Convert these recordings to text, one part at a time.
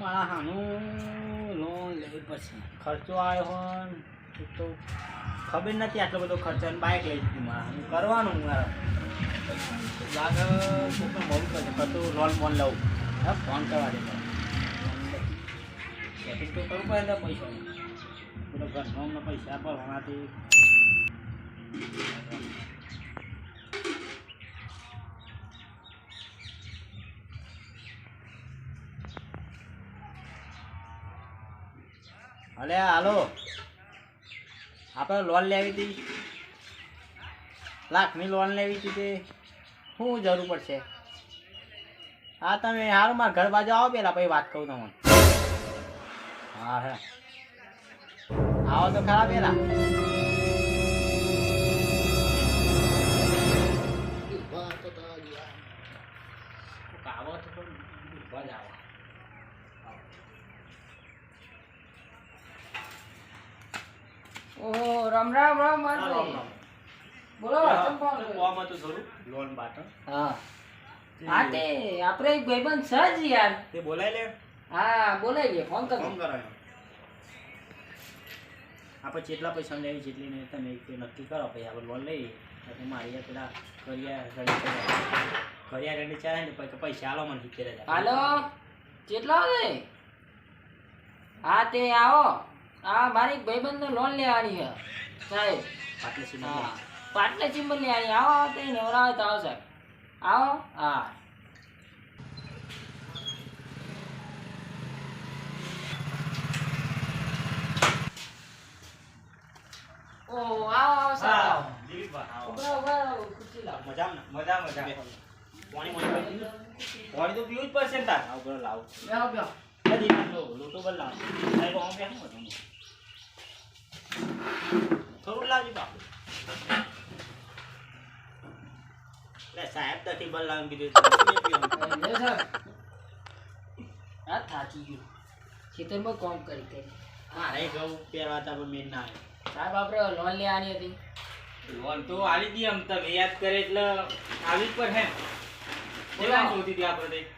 મારા હાનું લોન લેવી પડશે ખર્ચો આવ્યો હોય તો ખબર નથી આટલો બધો ખર્ચો બાઇક લઈ દીધી મારા. હું કરવાનું મારા. લાગે કોઈને મોડું કરશે કરતું લોન બોન લઉં. હા ફોન કરવા દે તો કરવું પડે ને પૈસા પેલો ઘરનો પૈસા ભરવાનાથી અલે, હાલો. આપણે લોન લેવી હતી. લાખની લોન લેવી હતી તે. શું જરૂર પડશે? હા, તમે હાલ, મારા ઘર બાજુ આવો પેલા, પછી વાત કહું તમને. હા હા. આવો તો ખરા પેલા. ઓહો રામ રામ રામ રામ બોલો ફોન? કોમ હતું થોડું લોન બાટન હા. હા તે આપણે એક ભાઈબંધ છે જ યાર. તે બોલાય લે. હા બોલાવીએ ફોન ફોન કરો કરાયો આપણે જેટલા પૈસા લેવી જેટલી નહીં તમે તે નક્કી કરો પછી આપણે લોન લઈએ. એટલે મારી પેલા કરિયા કરિયા રેડી ચાલે ને પછી પૈસા આલો મને હાલો કેટલા છે હા તે આવો. હા મારી ભાઈબંધ લોન લેવાની છે સાહેબ. પાટલે ચિંબલ હા આવી લેવાની આવો તે નવરાવે તો આવો સાહેબ. આવો. હા. ઓહો આવો આવો સાહેબ. ઊભા ઊભા ખુરશી લાવો. મજામાં મજા મજા. પાણી પાણી તો પીવું જ પડશે ને તાર. આવું કરો લાવું. બેહો, બેહો. બધી લો લોટો પર લાવ સાહેબ આમ બેસું હતું થોડું લાવજો બાપુ એટલે સાહેબ તો ટેબલ લાવીને કીધું તમે શું પીવાનું? લે સાહેબ. આ થાકી ગયું ખેતરમાં કામ કરી કરી મારે ઘઉં પહેરવા તા પણ મેળ ના આવે સાહેબ આપણે લોન લેવાની હતી લોન તો આલી દી આમ તમે યાદ કરે એટલે આવી જ પર હે. કેવા જોતી હતી આપણે? હું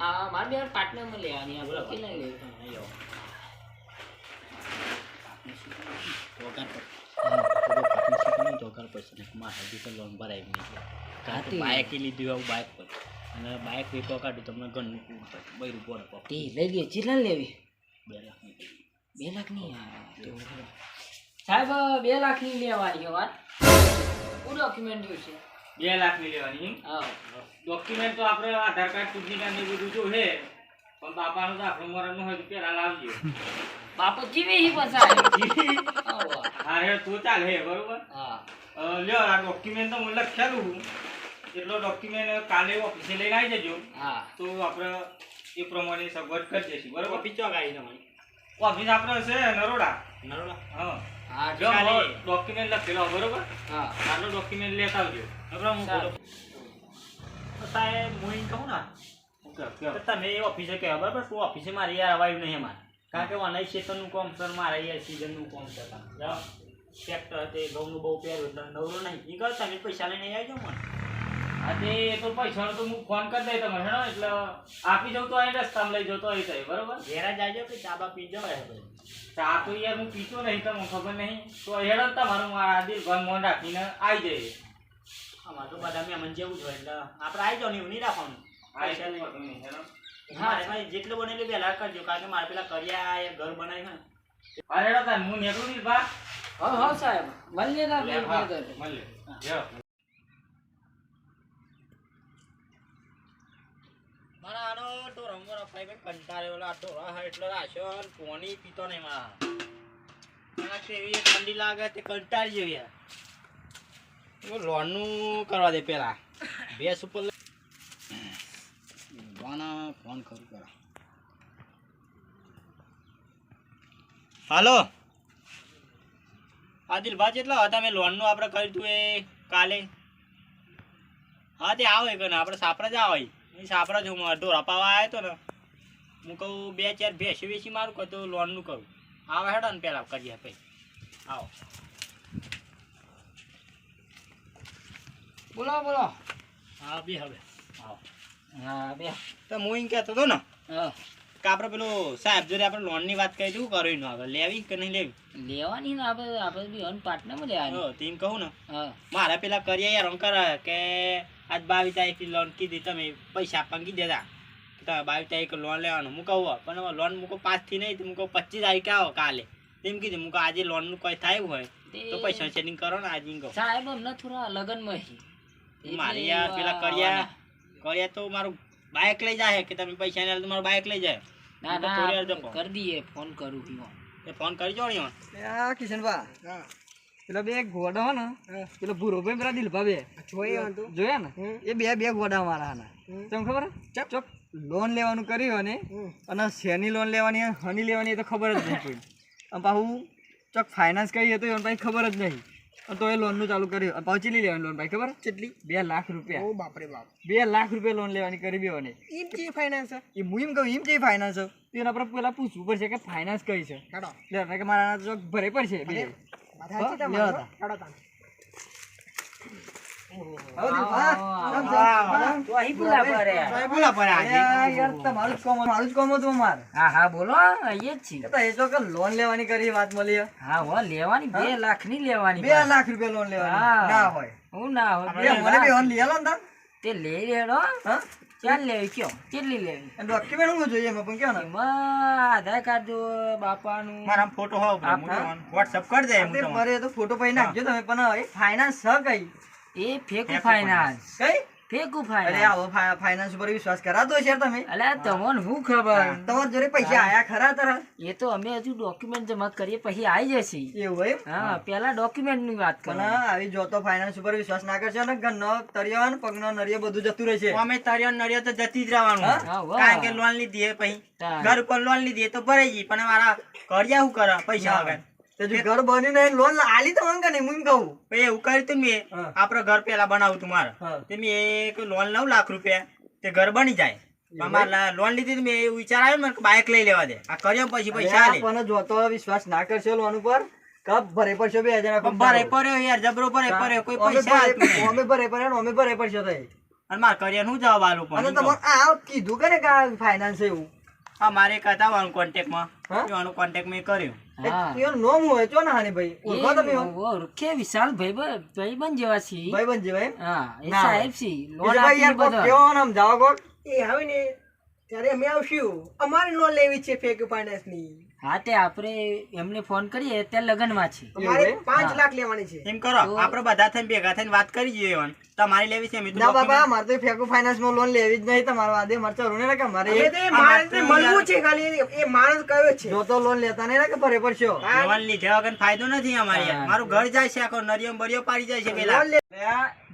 આ મારે બે પાર્ટનરમાં લેવાની આ બોલો. નહીં લેવી આવો. જોગાર પર. હા, ને મારા હજી તો લોન બાઇક ય લીધું આવું બાઇક પર અને બાઇક વેચવા કાઢ્યું તમને ઘરનું બૈરું બોર આપો. તે લઈ ગઈ કેટલા લેવી બે લાખની. બે લાખની આ, તો સાહેબ બે લાખની લેવાની છે વાત શું ડોક્યુમેન્ટ છે બે લાખની લેવાની. હા. ડોક્યુમેન્ટ તો આપણે આધાર કાર્ડ ચૂંટણી કાર્ડ ને બધું જો હે પણ બાપાનું તો આપણું મરણનું હોય પેલા લાવજો. બાપુ જીવી હી પસાય હા. હે તો ચાલ હે બરોબર? હા. લ્યો આ ડોક્યુમેન્ટ તો હું લખેલું એટલો ડોક્યુમેન્ટ કાલે ઓફિસે લઈને આવી જજો. હા. તો આપણે એ પ્રમાણે સગવડ કરી દઈશું બરોબર? ઓફિસ ચોક આવી તમારી ઓફિસ આપણે છે નરોડા. નરોડા? હા. હા ડોક્યુમેન્ટ લખેલો બરોબર? હા. આટલો ડોક્યુમેન્ટ લેતા આવજો. બરાબર હું સારું. બોલું. તો સાહેબ હું એમ કહું ને તમે એ ઓફિસે કહેવા બરાબર તું ઓફિસે મારે યાર અવાયું નહીં અમારે કારણ કે મને ખેતરનું કોમ સર મારે યાર સિઝનનું કોમ છે ટ્રેક્ટર તે ઘઉંનું બહુ પહેર્યું એટલે નવરો નહીં એ કહો તમે પૈસા લઈને આવી જાઓ મને એ તો પૈસાનો તો હું ફોન કરી દઈ તમે હેડો એટલે આપી જાઉં તો અહીં રસ્તામાં લઈ જતો અહીં થાય બરોબર ઘેરા જાજો કે ચા બા પી જવાય ચા તો યાર હું પીતો નહીં તમને ખબર નહીં તો હેડો તમારું મારા દિલ ઘર મોન રાખીને આવી જઈએ અમારે તો બધા મહેમાન જેવું જ હોય એટલે આપણે આવી જાવ ને એવું નહીં રાખવાનું. પૈસા. મારે ભાઈ જેટલું બનેલું વહેલા કરજો કારણ કે મારે પેલા કર્યા એ ઘર બનાવ્યું ને. અરે હેડો તાર હું નીકળું નહીં બા હા હા સાહેબ. મળીએ ના મળીએ. મારા આનો ઢોરો ખાઈ ઓલા ઢોરા હા એટલો રાખ્યો અને પોણી પીતો નહીં મારા. ઠંડી લાગે તે કંટાળી જેવી લોનનું કરવા દે પેલા. ભેંસ ઉપર ફોન કરું કરા હાલો. આદિલભાઈ કેટલા હતા, મેં લોનનું આપણે કર્યું હતું એ કાલે. હા, તે આવે એક આપણે સાપરા જ આવે. એ સાપરા જ હું ઢોરા આવ્યો હતો ને, હું કહું બે, ચાર ભેંસી વેસી મારું, કહું તો લોનનું કરું. આવે હેડો ને પહેલાં કરીએ પછી આવો. બોલો બોલો. હા બે હવે. હા. બે. તો હું એમ કહેતો હતો ને હા. કે આપણે પેલું સાહેબ જોડે આપણે લોનની વાત કરી શું કરવી એનું આપણે લેવી કે નહીં લેવી? લેવાની ને આપણે આપણે બી હન પાર્ટનરમાં લેવાની હો, તેમ કહું ને મારે પેલા કરીએ યાર અંકર કે આજ બાવીસ તારીખથી લોન કીધી તમે પૈસા આપવા કીધી દેતા તમે બાવીસ તારીખે લોન લેવાનું. હું કહું પણ લોન મૂકો પાંચથી નહીં મૂકો પચીસ તારીખે આવો કાલે. તેમ કીધું મૂકો આજે લોનનું કોઈ થાય હોય તો પૈસા સેટિંગ કરો ને આજે કહું. સાહેબ અમને થોડા લગનમાં મારે યાર પેલા આ- કર્યા કર્યા તો મારું બાઇક લઈ જાય કે તમે પૈસા ને મારું બાઇક લઈ જાય? ના હું ના કરી દઈએ ફોન કરું હું એ ફોન કરી જો ને આ કિશનભા પેલા બે ગોડા હો ને પેલો ભૂરો ભાઈ પેલા દિલભા બે. જોયા ને? એ બે બે ગોડા મારા તમને ખબર હે? ચોક લોન લેવાનું કર્યું હોય ને અને શેની લોન લેવાની હની લેવાની એ તો ખબર જ નહીં કોઈ. અને પાછું ચોક ફાઇનાન્સ કરી હતું એને પાછી ખબર જ નહીં. તો એ લોનનું ચાલુ કર્યું. પહોંચી લઈ લેવાની લોન ભાઈ ખબર? કેટલી? બે લાખ રૂપિયા. બાપરે બાપ. બે લાખ રૂપિયા લોન લેવાની કરી બેવાની એમ જે ફાઇનાન્સ એ હું એમ કહું એમ જે ફાઇનાન્સ એના પર પેલા પૂછવું પડશે કે ફાઇનાન્સ કઈ છે? હેડો. લે કે મારા ચોક ભરે પડશે બે. લોન લેવાની કરી વાત મળી હા. હો લેવાની બે લાખની લેવાની બે લાખ રૂપિયા લોન લેવાની. ના હોય. હું ના હોય. બે બે મને બી લોન લઈ ને તે લઈ લેડો. ચાલ લેવી? કયો? કેટલી લેવી? ડોક્યુમેન્ટ હું જોઈએ એમાં? પણ કયો ને? આધાર કાર્ડ જો બાપાનું. મારા ફોટો હોવ વોટ્સઅપ કરી દે મરે તે. મારે તો ફોટો પાઈ નાખજો તમે પણ ફાઇનાન્સ હ કઈ એ ફેકુ ફાઇનાન્સ કઈ? ફેકુ અરે આવો ફાઇનાન્સ ઉપર વિશ્વાસ કરાતો છે તમે. અલ્યા તમને હું ખબર? તમારા જોડે પૈસા આયા ખરા તરા? એ તો અમે હજુ ડોક્યુમેન્ટ જમા કરીએ પછી આવી જશે. એવું એમ? હા પેલા ડોક્યુમેન્ટની વાત કરો પણ આવી જોતો ફાઇનાન્સ ઉપર વિશ્વાસ ના કરશો ને ઘરનો તરિયો ને પગનો નરિયો બધું જતું રહેશે. અમે તરિયો નરિયો તો જતી જ રહેવાનું. કારણ કે લોન લીધી એ પછી. ઘર ઉપર લોન લીધી તો ભરાઈ ગઈ. પણ મારા કર્યા શું કરે? પૈસા વગર. તે બની ને લોન આલી તો મંગ નહીં હું કહું. ભાઈ એવું કર્યું તું મેં આપડે ઘર પેલા બનાવું તું મારે. તે મેં એક લોન નવ લાખ રૂપિયા તે ઘર બની જાય. લોન લીધી મેં એવું વિચાર આવ્યો ને બાઇક લઈ લેવા દે. આ કર્યો પછી પૈસા પણ જોતો વિશ્વાસ ના કરશો લોન ઉપર કપ ભરે પડશો બે હજાર ભરે પડ્યો યાર જબરો ભરે પડ્યો કોઈ પૈસા. અમે ભરે પડ્યો અમે ભરે પડશો તો અને મારે કર્યા હું જવાબ આલું પણ તમારે આ કીધું કે ને કે ફાઇનાન્સ એવું? હા મારે એક હતા કોન્ટેક્ટમાં? કોન્ટેક્ટ મેં કર્યું. નોમ હોય ચો ને હાની ભાઈ? ઓળખો તમે ઓળખે વિશાલ ભાઈ ભાઈબંધ જેવા છે ભાઈ બન જેવા એમ? હા એ ના સાહેબ છે લોન આપી કોક કેવો ને આમ જાઓ એ આવે ને ત્યારે અમે આવશું. અમારે લોન લેવી છે ફેક ફાઇનાન્સની. હા તે આપણે એમને ફોન કરીએ ત્યાં લગનમાં છે. પાંચ લાખ લેવાની છે. એમ કરો તો- આપણે બધા થઈને ભેગા થઈને વાત કરી જઈએ એવાનું. તમારે લેવી છે મેં ના બાબા મારે તો ફેકો ફાઇનાન્સમાં લોન લેવી જ નહીં તમારો આદે મરચો રૂને ને કે મારે તો મળવું છે ખાલી એ માણસ કયો છે. જો તો લોન લેતા નહીં ને કે ભરે પડશો? લોન લીધા વગર ફાયદો નથી અમારે મારું ઘર જાય છે આખો નરિયો બરિયો પાડી જાય છે પેલા.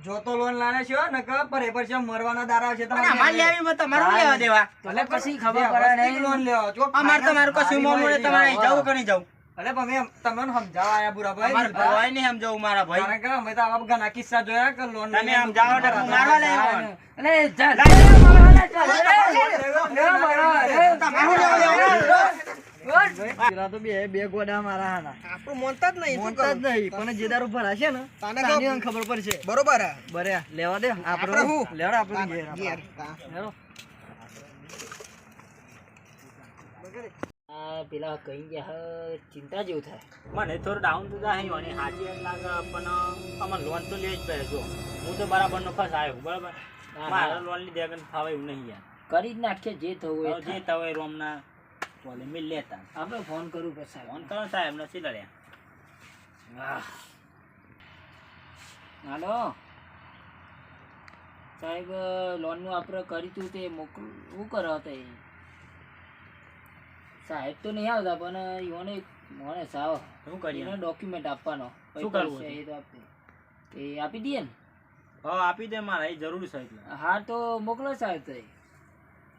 જો તો લોન લાને છો ને કે ભરે પડશો મરવાનો દારા છે તમારે અમારે લેવી માં તમારે લેવા દેવા? એટલે પછી ખબર પડે નહીં. લોન લેવા. જો અમારે તમારું કશું મોમું નહીં, તમારે જવું કે નહીં જવું? અરે પણ મેં તમને સમજાવવા આયા બુરા ભાઈ. મારા ભાઈ ને સમજાવું મારા ભાઈ. કારણ કે અમે તો આવા ઘણા કિસ્સા જોયા કે લોન તમે સમજાવો તો હું મારવા લઈ આવવાનો. અરે જા બે બે ગોડા મારા હાના. આપણું મોનતા જ નહીં મોનતા જ નહીં પણ જે દારૂ ભરાશે ને તાને ખબર પડશે. બરોબર બરે લેવા દે આપણે આપણે હું? લેવડ આપણે ઘેર. ઘેર. પેલા કઈ ગયા હે, ચિંતા જેવું થાય. મને થોડું ડાઉન તો થાય અને હાજી એમ લાગે પણ અમારે લોન તો લેવી જ પડે. જો હું તો બરાબર નો ફસ આવ્યો બરાબર? મારા લોન લીધે વગર ફાવે એવું નહીં યાર. કરી જ નાખીએ જે થવું હોય જે થવું હોય રોમના બોલે મિલ લેતા. આપણે ફોન કરું પછી સાહેબ. ફોન કરો સાહેબ નથી લડ્યા. હાલો. સાહેબ લોનનું આપણે કરી તું તે મોકલું શું કરો હતો એ? સાહેબ તો નહીં આવતા પણ ઈઓને મોને સાવ શું કરીએ? ડોક્યુમેન્ટ આપવાનો. શું કરવું છે એ તો આપે. એ આપી દઈએ ને? હા આપી દે મારે એ જરૂર છે એટલે. હા તો મોકલો સાહેબ તો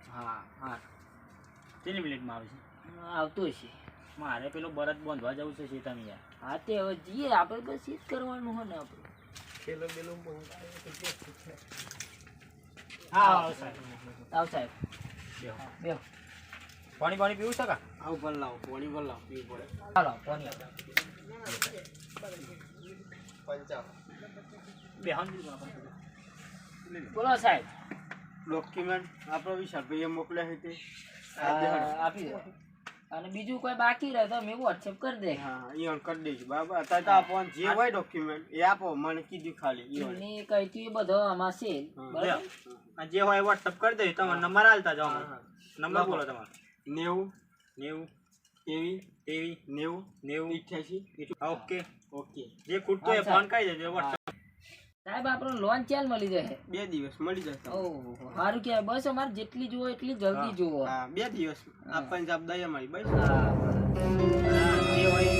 હા હા. કેટલી મિનિટમાં આવે છે? આવતો હશે. મારે પેલું બરત બાંધવા જવું છે શેતાની યાર. હા તે હવે જઈએ. આપણે બસ એ જ કરવાનું હોય ને આપણે. હા હા સાહેબ. આવ સાહેબ. બેહો. બેહો. પાણી પાણી પીવું છે કા આવું ભલ લાવો, પાણી ભલ લાવો, પીવું પડે. હાલો ફોન આપો. બેહન બોલો સાહેબ. ડોક્યુમેન્ટ આપણો વિશાલભાઈએ મોકલ્યા છે તે. આ આપી દો. અને બીજું કોઈ બાકી રહે તો મેં વોટ્સએપ કરી દે. હા ઈ કરી દેજો બરાબર અત્યારે તો આપવાનું જે હોય ડોક્યુમેન્ટ એ આપો મને કીધું ખાલી ઈ ઓન. એમને કહી તું એ બધો આમાં છે. બરાબર? આ જે હોય વોટ્સઅપ કરી દઈશ તમારો નંબર હાલતા જાઓ. નંબર બોલો તમારો. નેવું નેવું. એવી તેવી નેવું નેવું. અઠ્યાસી ઓકે. ઓકે. જે ખૂટતું હોય ફોન કરી દેજો વોટ્સઅપ. સાહેબ આપણો લોન ચાલ મળી જશે બે દિવસ મળી જશે ઓહો સારું કે બસ અમારે જેટલી જુઓ એટલી જલ્દી જુઓ. હા બે દિવસ. આપણને જવાબદારી અમારી બસ. હા. જે હોય.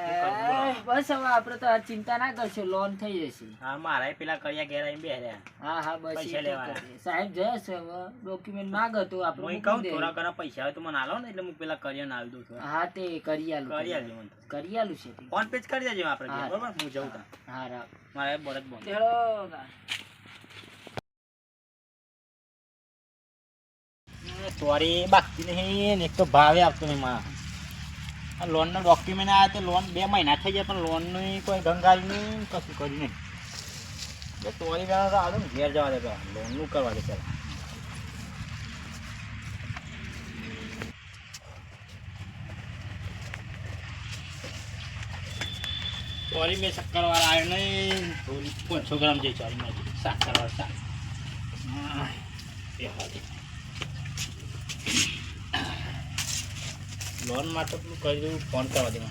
એ ફોન કરી દેજો એ, બસ હવે આપણે તો આ ચિંતા ના કરશો લોન થઈ જશે. હા મારા પેલા કરિયા ઘેર આવીને બેહ્યા હા હા બસ પૈસા. સાહેબ જશે હવે. ડોક્યુમેન્ટ માંગો તો આપણે હું કહું થોડા ઘણા પૈસા હોય તો મને આલો ને એટલે હું પેલા કરિયાને આવી દઉં છું. હા તે કરી આલું કરી આલું છે ફોન પે કરી દેજો આપણે. બરોબર? હું જઉં તા હા રાખ. મારે બરત બોલ ચલો સોરી બાકી નહીં ને એક તો ભાવે આપતો નહીં માં આ લોનનો ડોક્યુમેન્ટ આવ્યા તે લોન બે મહિના થઈ ગયા, પણ લોનની કોઈ ગંગારી નહીં કશું કર્યું નહીં. તો તોરી બેનો તો આવું ઘેર જવા દે પેલા. લોનનું કરવા દે પેલા. સોરી મેં શક્કર વાળા આવ્યો નહીં. પાંચસો ગ્રામ જે સોરી મેં સાકર વાળા શાક હા, એ હાલી. લોન માટે દઉં ફોન કરવા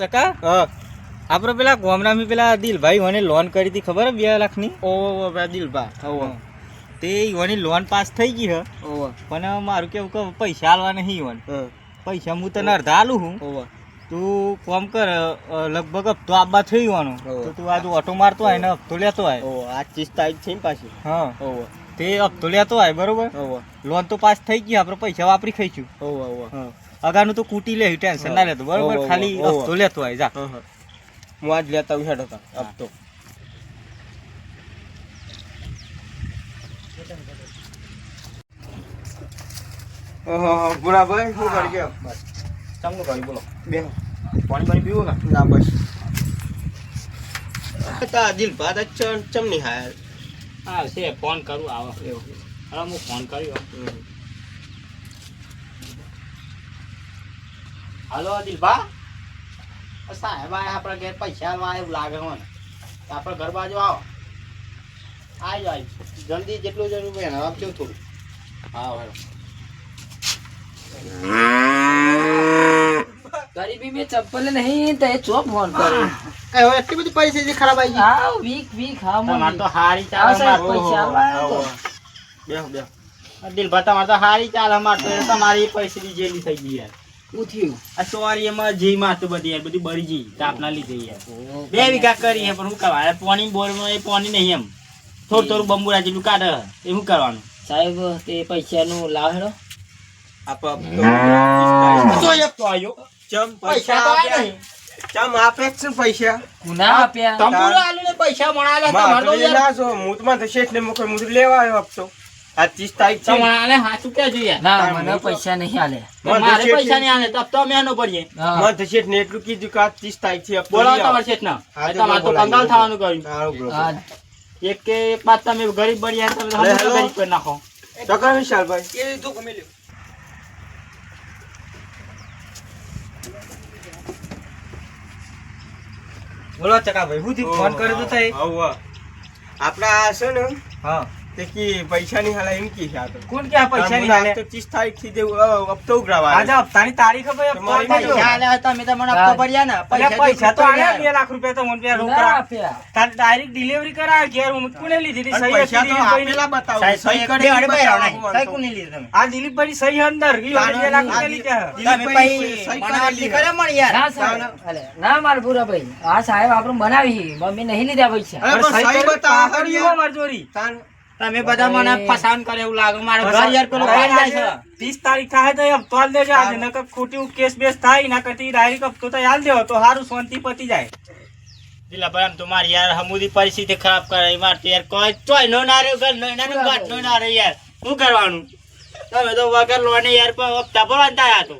ચકા? આપણે પેલા ગામડામાં પેલા દિલભાઈ મને લોન કરી હતી ખબર હે બે લાખની? ઓ ઓ દિલભા. ઓવો તે ઈવોની લોન પાસ થઈ ગઈ હ. ઓવો પણ મારું કેવું કે પૈસા આલવા નહીં ઈવન. હા. પૈસા હું તને અડધા આલું હું. ઓ તું કોમ કર લગભગ હપ્તો આબા થઈ ગયો તો તું આજે ઓટો મારતો હોય ને હપ્તો લેતો હોય ઓવો આ તારીખ છે ને પાછી. હા. તે હપ્તો લેતો હોય બરોબર? લોન તો પાસ થઈ ગઈ આપણે પૈસા વાપરી ખાઈશું. ઓવો ઓવો હા. અગાનું તો કૂટી લે ટેન્શન ના લેતો બરોબર? ખાલી. હપ્તો લેતો હોય જા. હા હા. હું આજ લેતા આવું હેડો તા અબ તો શું કરી ગયો? ચમનું કર્યું બોલો. બે. પાણી પાણી પીવું ના બસ. તા દિલભા તો ચમ ચમની હાયર હા છે ફોન કરું આવો. હવે હું ફોન કર્યો હાલો દિલભા સાહેબ આયા આપણા ઘેર પૈસા આલવા એવું લાગે મને તો આપણે ઘર બાજુ આવો. આવી જાય જલ્દી જેટલું જરૂર હોય એને આપજો થોડું. હા હેલો ગરીબી મેં ચપ્પલ નહીં તો એ ચો ફોન કર્યો. હવે એટલી બધી પરિસ્થિતિ ખરાબ આવી ગઈ. હા વીક વીક હા તમારે તો હારી ચાલે પૈસા બે. બેહો બેહો. દિલભા તમારે તો હારી ચાલે અમારે તો. તમારી પરિસ્થિતિ જેલી થઈ ગઈ યાર. થયું? આ સોરી એમાં જી માતો બધી યાર બધું બળી ગઈ તાપના લીધે યાર. બે વીઘા કરી હે પણ હું કરવા? પાણી બોરમાં એ પાણી નહીં એમ. થોડું થોડું બંબુરા જેટલું કાઢે એ શું કરવાનું? સાહેબ તે પૈસાનું લાવ હેડો. આપ આપ તો તો એક તો આયો. ચમ પૈસા લેવા આવ્યો હપ્તો આ ત્રીસ તારીખ છે. તમારે હાચું ક્યાં જોઈએ. ના મને પૈસા નહીં આલે. મારે પૈસા નહીં આલે તબ તો અમે એનો પડીએ. હા. માથે શેઠ ને એટલું કીધું કે આ ત્રીસ તારીખ છે બોલાવો તમારે શેઠ ના તમારે તો કંગાલ થવાનું કર્યું. હા. એક કે એક વાત તમે ગરીબ બળી તમે તો. ગરીબ કરી નાખો. ટકા વિશાલભાઈ. એ લીધું ગમે લ્યો બોલો ચકાભાઈ હું થયું ફોન કર્યો તો હોવ. આપડા છે ને હા. તે કી પૈસા હાલે એમ કી છે કોણ કે આ પૈસા નહીં તો ત્રીસ તારીખથી જેવું હપ્તો ઉઘરાવા આજે હપ્તાની તારીખ ભાઈ તમારી પૈસા પૈસા હતા, તમે તો મને આપવા ને. પૈસા પૈસા તો આલ્યા બે લાખ રૂપિયા તો મને રોકડા તાર ડાયરેક્ટ ડિલિવરી કરાવ ઘેર હું કોને લીધી? હતી સહી પૈસા તો આપેલા બતાવો. સહી સહી કરી કરી બતાવો, નહીં. સહી કોની લીધી તમે? આ દિલીપભાઈની સહી અંદર. ગઈ લાખ રૂપિયા લીધા તમે દિલીપભાઈ સહી મને કરે મળી યાર. ના મારા પૂરા ભાઈ. આ સાહેબ આપણે બનાવી મમ્મી નહીં લીધા પૈસા. સહી બતાવો મારી જોડી. તાન- તમે બધા મને ફસાણ કરે એવું લાગે. મારે ઘર યાર પેલો ખાઈ છે. ત્રીસ તારીખ થાય તો એમ તોલ દેજો આજે નકર ખોટી કેસ બેસ થાય ના કરતી ડાયરેક્ટ હપ્તો તો હાલ દેવો તો સારું શાંતિ પતી જાય. દિલાભાઈ આમ તો મારી યાર હમુદી પરિસ્થિતિ ખરાબ કરે માર તો યાર કોઈ ચોય નો ના રહ્યો ઘર નો એનાનો ગાંઠ નો ના રહ્યો યાર. શું કરવાનું? તમે તો વગર લોને યાર પર હપ્તા ભરવા તાયા તો.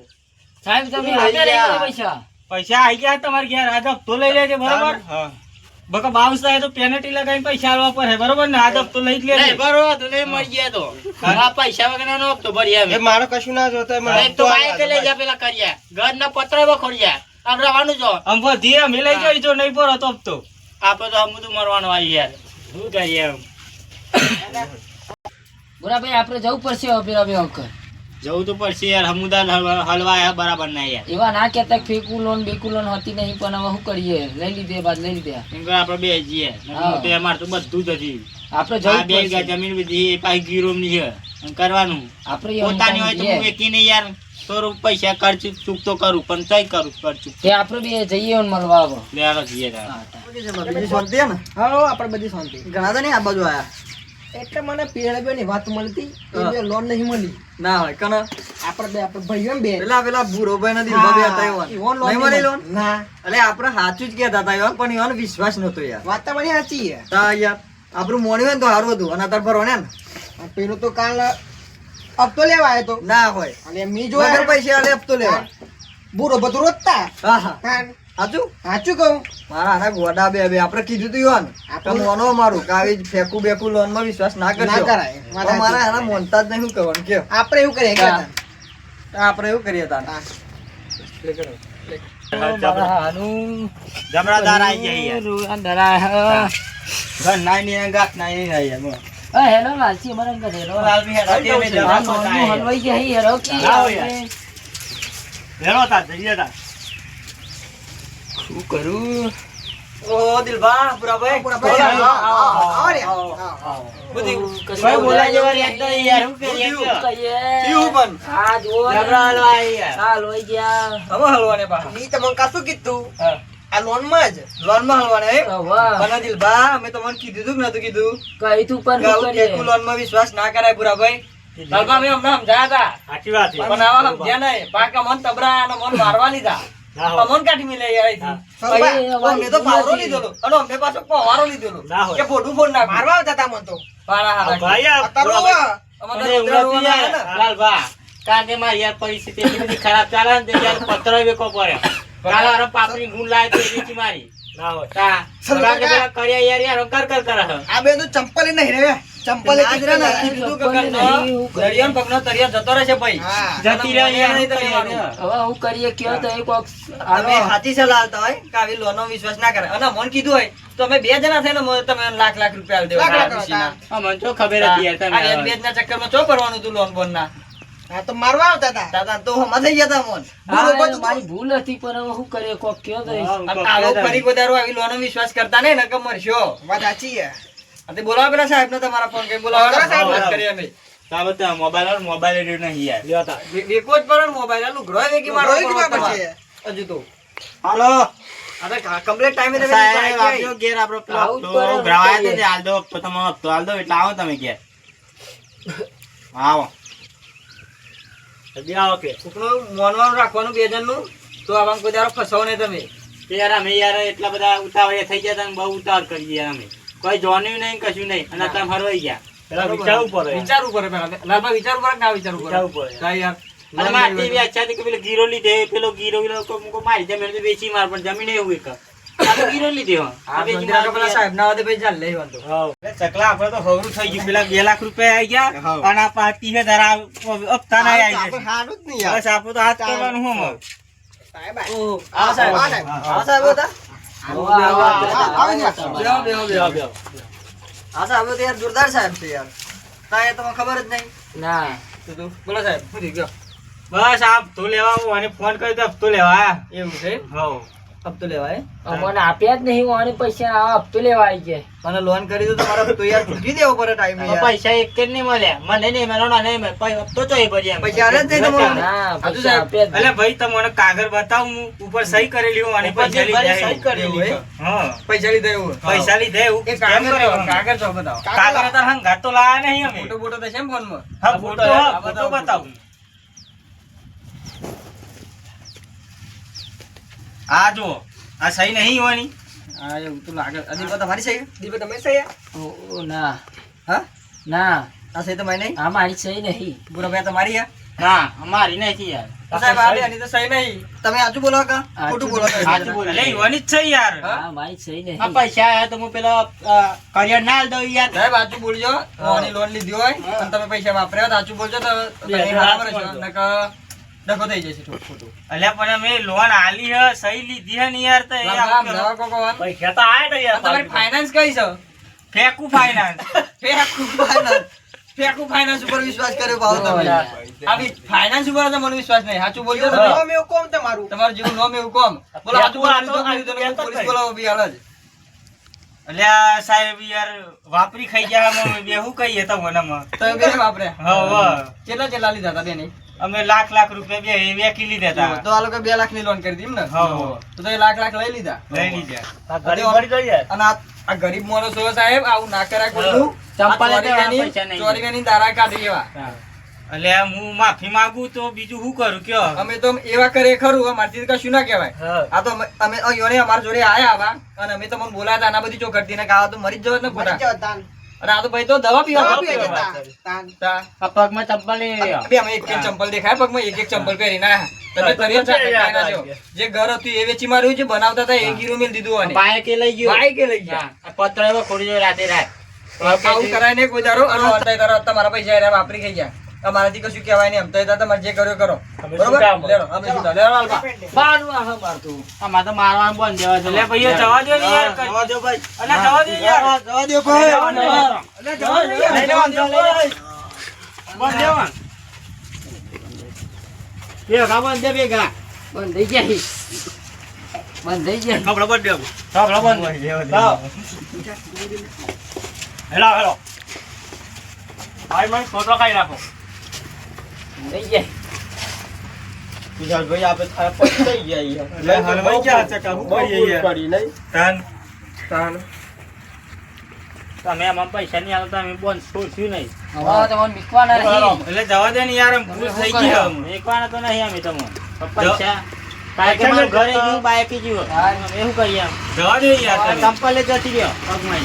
સાહેબ તમે. મને પૈસા? પૈસા આવી ગયા તમારે ઘેર આજે હપ્તો લઈ લેજે બરાબર? હા. બકા બાઉન્સ થાય તો પેનલ્ટી લગાવીને પૈસા આલવા પડે બરોબર ને? આ તો લઈ જ બરોબર તો મળી ગયા તો. આ પૈસા વગરનો હપ્તો ભરી આવે. મારે કશું ના જોતા મને એક તો બાઈક લઈ જા પેલા કર્યા. ઘરના પત્ર બખોડ્યા આમ રહેવાનું જો. આમ અમે લઈ જઈ જો નહીં પડો તો હપ્તો. આપડે તો હમું તો મરવાનું આવી યાર શું કરીએ એમ? બરાબર આપણે જવું પડશે હવે પેલા બે વખત. જવું તો પડશે યાર સમુદાય હલવા હલવા બરાબર ના યાર. એવા ના કેતા કે ફેકું લોન બેકું લોન હતી નહીં પણ હવે શું કરીએ? લઈ લીધે બાદ લઈ લીધે. એમ કે આપણે બે જઈએ તો અમારે તો બધું જ હતી આપણે જવું બે ગયા જમીન બધી પાછી ગીરો ની છે. કરવાનું. આપણે પોતાની હોય તો હું. વેચીને યાર. થોડું પૈસા ખર્ચ ચૂક તો કરું પણ તઈ કરું ખર્ચ તે આપણે બે જઈએ મળવા આવો. લે આવો જઈએ. હા, શાંતિ ને? હાલો આપણે બધી શાંતિ. ઘણા તો નહીં આ બાજુ આયા. એટલે મને પીળા વાત મળતી એ લોન નહીં મળી. ના હોય કન? આપણે બે આપણે ભાઈઓ બે. પેલા પેલા ભૂરોભાઈ ના દિલમાં બે હતા એવા. લોન નહીં મળી લોન ના. એટલે આપણે સાચું જ કહેતા હતા એવા, પણ એવાનો વિશ્વાસ નતો યાર. વાત તો મને સાચી છે. તા યાર આપણું મોણ્યું હોય ને તો સારું હતું અને અત્યારે ફરવા ને પેલું તો કાલ હપ્તો લેવા આવ્યો તો. ના હોય. અને મી જો પૈસા આલે હપ્તો લેવા. બુરો બધું રોજતા હા. હા. સાચું? સાચું કહું. મારા આના ગોડા બે બે. આપણે કીધું તું યોન કે મોનો મારું કે આવી ફેકું બેકું લોનમાં વિશ્વાસ ના કરજો. ના કરાય. મારા આના મોનતા જ નહીં કરવાનું? કયો. આપણે એવું કરીએ કે આપણે એવું કરીએ તા હા. મારા હાનું. જમણાદાર આઈ જાય યાર. ઘર નાઈ ની ગાંઠ નાઈ ની આઈ યાર. હા, હેલો લાલસી અમારા અંદર હેલો. લાલ બી કે ખોટા હલવાઈ ગયા હેલો કી. હેલો તા જઈએ તાર. શું કરું? ઓ દિલબા પુરાભાઈ પુરાભાઈ આવો, આવો, આવો રે. આવો. કશું બોલા જેવા રહેતા યાર, શું કરીએ શું? પણ? આ જો ને. જબરા હલવા યાર. લોહી ગયા. હવે હલવાને બા. ની તમને કાશું કીધું? આ લોનમાં જ લોનમાં હલવાને પણ દિલભા અમે તમને કીધું તું કે નતું કીધું. કહી તું પણ કે લોનમાં વિશ્વાસ ના કરાય પુરાભાઈ દિલભા અમે હમણાં સમજાયા હતા. સાચી વાત છે. પણ આવા સમજ્યા નહીં. પાકા મન તબરા અને મન મારવા લીધા. ના હોય. કાઢી મિલે યાર અમે તો પાવરો લીધેલો. અને અમે પાછો પવારો લીધેલો. કે ફોટું ફોન ના મારવા આવતા હતા મને તો. અરે રોવાના યાર. પરિસ્થિતિ એટલી ખરાબ ચાલે ને યાર પત્ર વેકો પડ્યો કાલે હારો પાપડી ગુણ લાવે તો વેચી મારી. તા. કારણ કે કર્યા યાર યાર કર કર કરે આ બે તો ચંપલ નહીં રે. ચંપલ હું જતો રહેશે ભાઈ. જતી? હવે હું કરીએ કયો તો. સલાહ હોય કે આવી વિશ્વાસ ના કરે. અને મને કીધું હોય તો અમે બે જણા થઈને તમે લાખ લાખ રૂપિયા દેવા. મને તો ખબર હતી યાર બે ના ચક્કરમાં ચો કરવાનું તું લોન બોન ના હા તો મારવા આવતા હતા દાદા તો મને ગયા તા મોન. હા, મારી ભૂલ હતી પણ હવે શું કોક કયો તો આવો ફરી વધારો આવી લોનો વિશ્વાસ કરતા નહીં ને કે મરશો. વાત સાચી છે. અને બોલાવો પેલા સાહેબ ને તમારા ફોન કરી બોલાવો. સાહેબ. વાત કરીએ અમે. આ મોબાઈલ ને મોબાઈલ રેડિયો નહીં યાર. બે- વેકો જ પડે ને મોબાઈલ આ લુગડો વેકી તમારે. પછી. હજુ તો. હાલો. અરે કમ્પ્લીટ ટાઈમે તમે સાહેબ નીકળી આવી. આવજો ઘેર આપણો તો. કરીએ. તે હાલ દો તમારો હપ્તો હાલ દો એટલે આવો તમે ઘેર. આવો. આવો કે. કોકનું મોનવાનું રાખવાનું બે જણનું તો આમાં કોઈ દારો ફસાવો નહીં તમે. યાર અમે યાર એટલા બધા ઉતાવળિયા થઈ ગયા હતા બહુ ઉતાવળ કરી યાર અમે. કોઈ જોન્યું નહીં કશું નહીં. અને તમે હરવાઈ ગયા. વિચારવું પડે વિચારવું પડે પેલા લાલભાઈ વિચારવું પડે ના વિચારવું પડે વિચારવું પડે. કઈ યાર. અને હતી કે પેલો ગીરો લીધે પેલો ગીરો પેલો મારી જમીન તો વેચી માર પણ જમીન એવું એક. ગીરો લીધે. પેલા સાહેબ ના આવે ભાઈ ચાલ લઈ વાંધો. ચકલા આપણે તો હવરું થઈ ગયું. પેલા બે લાખ રૂપિયા આવી ગયા. અને આ પાર્ટી છે તારા હપ્તા ના આવી આપણે જશે જ નહીં બસ આપણે તો હાથ કરવાનું હું સાહેબ આ. સાહેબ આ સાહેબ હતા તો જોરદાર સાહેબ છે યાર તા એ તમને ખબર જ નહીં ના તું બોલો સાહેબ બસ આ હપ્તો લેવા હું ફોન કર્યો તો હપ્તો લેવા. એવું છે હઉ. હપ્તો લેવાય? અમને આપ્યા જ નહીં હું પૈસા આવા હપ્તો લેવાય છે મને લોન કરી તો તમારો હપ્તો યાર ચૂકવી દેવો પડે ટાઈમ યાર. પૈસા એક જ નહીં મળ્યા. મને નહીં મળ્યો ના નહીં. પછી હપ્તો તો એ ભરી એમ. પૈસા આલે જ નહીં તમારે? ના પૈસા સાહેબ? આપ્યા જ એટલે ભાઈ તમને કાગળ બતાવું હું ઉપર સહી કરેલી હું અને પૈસા લીધા સહી કરેલી હોય હા. પૈસા લીધા એવું. પૈસા લીધા એવું? એ કેમ કાગળ કર્યું? કાગળ તો બતાવો. કાગળ અત્યારે હંગાત તો લાયા નહીં અમે. ફોટો ફોટો તો છે ને ફોનમાં? હા ફોટો ફોટો. બતાવું. આ જો આ સહી નહીં હોવાની? હા એવું તો લાગે. અદીપ તમારી સહી? દીપક તમે સહી ઓ, ના. હા? ના. આ સહી તમારી નહીં? આ મારી સહી નહીં. પૂરા ભાઈ તમારી હે ના અમારી નથી યાર. સાહેબ આ આની તો સહી નહીં. તમે આજુ બોલો કે ખોટું બોલો છો? સાચું બોલે. એટલે જ છે યાર. હા મારી સહી નહીં. આ પૈસા આયા તો હું પેલો કરિયર ના દઉં યાર. સાહેબ બોલજો. ઓની લોન લીધી હોય અને તમે પૈસા વાપર્યા તો સાચું બોલજો. તો તમે બરાબર છો. નકર ડખો થઈ જશે થોડું ખોટું અલ્યા પણ અમે લોન આલી હે સહી લીધી હે ને યાર તો એ. પૈસા તો આયા ને યાર તમારી ફાઇનાન્સ કઈ છે? Feku finance Feku finance Feku finance ઉપર વિશ્વાસ કર્યો ભાવ તમે. આવી ફાઇનાન્સ ઉપર તો મને વિશ્વાસ નહીં. સાચું બોલજો તમે. નામ એવું કોમ તમારું? તમારું જેવું નામ એવું કોમ. બોલો સાચું બોલો તો તો પોલીસ બોલાવો બી હાલ જ. અલ્યા સાહેબ યાર વાપરી ખાઈ ગયા અમે બે શું કહીએ તો મનામાં? તમે બે વાપરે કેટલા કેટલા લીધા હતા બેની? અમે લાખ લાખ રૂપિયા બે વેકી લીધા હતા તો આ લોકો બે લાખની લોન કરી દીધી ને તો એ લાખ લાખ લઈ લીધા. લઈ લીધા. અને આ આ ગરીબ માણસ હોય સાહેબ આવું ના કરાય કોઈનું. આ ચોરી દારા કાઢી એવા. એટલે હું માફી માંગુ તો બીજું શું કરું કયો? અમે તો એવા કરે ખરું અમારથી કશું ના કહેવાય. આ તો અમે- અહીંયોને અમારા જોડે આયા આવા અને અમે તમને બોલાતા આના બધી ચોખટથી ને કાવા તો મરી જ જવાત ને ખોટા. અને આ તો ભાઈ તો દવા પીવા. આ પગમાં ચંપલ બે અમે એક એક ચંપલ દેખાય પગમાં એક એક ચંપલ. તમે તરત ના જાઓ. જે. ઘર હતું એ વેચી માર્યું છે બનાવતા હતા એ ગીરો મેલ દીધું અને. બાઈકે લઈ ગયો. કે લઈ ગયા. પત્ર એવો ખોડી રાતે રાત. આવું કરાય ને કોઈ દારો અને તમારા પૈસા વાપરી ગઈ ગયા. અમારાથી કશું કહેવાય નહીં. અમતાય તારા તમારે જે કર્યો કરો. બરોબર? લેરો અમે છૂટા લેરો હાલવા. આ મારતું. આમાં તો મારવાનું બંધ દેવા અલ્યા ભાઈઓ જવા દો ને યાર અલ્યા જવા દો યાર. જવા દો ભાઈ. અલ્યા જવા દો યાર. બંધ દેવાનું ભેગા બંધ દે ભેગા. બંધ થઈ જાય બંધ થઈ જાય કપડાં બંધ દેવો. ઢોકળો બંધ. Hello hello. ભાઈ મને ફોટો ખાઈ રાખો થઈ જાય વિશાલભાઈ આપણે ગયા. હલવાઈ ગયા? કરી નહીં? તાન. તાન. તમે આમાં પૈસા નહીં આવતા અમે બંધ છોડશું નહીં હવે તમને બીકવાના નહીં એટલે જવા દે ને યાર એમ ભૂલ થઈ ગઈ. એકવાના તો નહીં અમે તમને પૈસા મારું ઘરે ગયું બાઈકે ગયું હા. કરીએ આમ જવા દે યાર. ચંપલે જતી ગયો પગમાં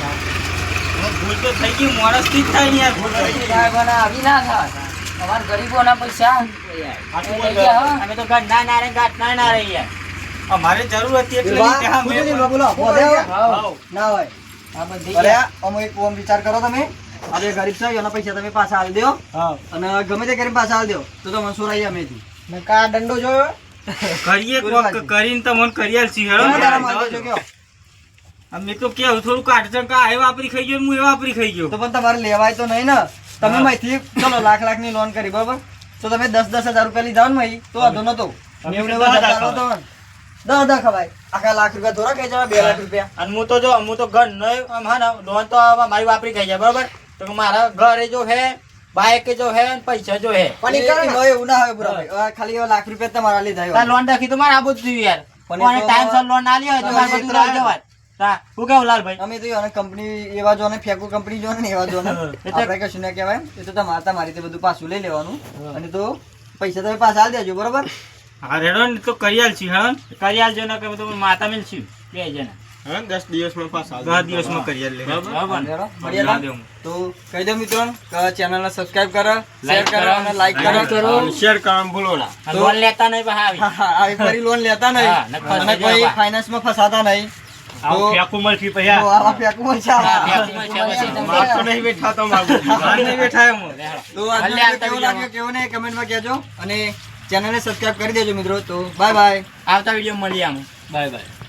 ભૂલ તો થઈ ગઈ મોણસથી જ થાય ને યાર ભૂલ થઈ. આવી ના થાય અમારા ગરીબોના પૈસા સાચું એ બોલ. લઈ ગયા, હો. અમે તો ઘર ના ના રે ગાંઠ ના ના અમારે જરૂર હતી એટલે વાહ, લીધા અમે બોલો, પણ. બોલો, બોલો, બોલો. હાવ. ના હોય આ બધી અરે એક ઓમ વિચાર કરો તમે આ ગરીબ છે એના પૈસા તમે પાછા આવી દો અને ગમે તે કરીને પાછા આવી દો તો તમે સુરાઈ અમેથી ને કા દંડો જોયો કરીએ. કરીને તમને કરી આલશું, હેડો તમે ને તારા યાર, માલ જવા દેજો દો. કયો. અમે તો કેવું થોડું કાઢ કા એ વાપરી ખાઈ ગયો હું એ વાપરી ખાઈ ગયો તો પણ તમારે લેવાય તો નહીં ને તમે. માહિતી ચલો લાખ લાખની લોન કરી બરોબર? તો તમે દસ દસ હજાર રૂપિયા લીધા ને માહી તો વાંધો નતો. નેવું નેવું હજાર હજાર તો દસ દસ ખવાય. આખા લાખ રૂપિયા થોડા કઈ જવા બે લાખ રૂપિયા. અને હું તો જો હું તો ઘર નો આમ હા ને લોન તો મારી વાપરી ખાઈ જાય બરોબર? તો મારા ઘરે જો હે બાઈક જો હે પૈસા જો હે. પણ એવું ના હોય બરાબર. ખાલી લાખ રૂપિયા તમારા લીધા લોન રાખી તો મારે આબુ જ થયું યાર. પણ ટાઈમ સર લોન ના લી હોય તો મારે બધું શું કેવું લાલભાઈ? અમે તો એને કંપની એવા જો ને ફેકુ કંપની જો ને એવા જો ને. આપણે કશું ના કહેવાય એ તો તમારે તમારી રીતે બધું પાછું લઈ લેવાનું. અને તો પૈસા તમે પાછા આલી દેજો બરોબર? હા રેડો ને તો કરી આલશું હેડો કરી આલજો ને કે તો માતા મિલશું બે જણા. હા, દસ દિવસમાં પાછા દસ દિવસમાં કરી આલે બરાબર? ને? લેરો, કરી મળીએ આલે ને? હું. તો કહી દો મિત્રો કે ચેનલને સબસ્ક્રાઇબ કરો શેર કરો અને લાઈક કરો. Like કરો. અને શેર કરવાનું ભૂલો ના. લોન લેતા નહીં હા, આવી ફરી લોન લેતા નહીં. અને કોઈ. ફાઇનાન્સમાં ફસાતા નહીં. આવું ને ફેંકું મળશે પછી. આવા નહીં બેઠા. તો નહીં બેઠા એમ. તો કેવો. લાગ્યો કેવો નહીં? કમેન્ટમાં કહેજો. અને ચેનલને સબસ્ક્રાઇબ કરી દેજો મિત્રો. તો બાય બાય આવતા વીડિયો મળીએ આમ. Bye bye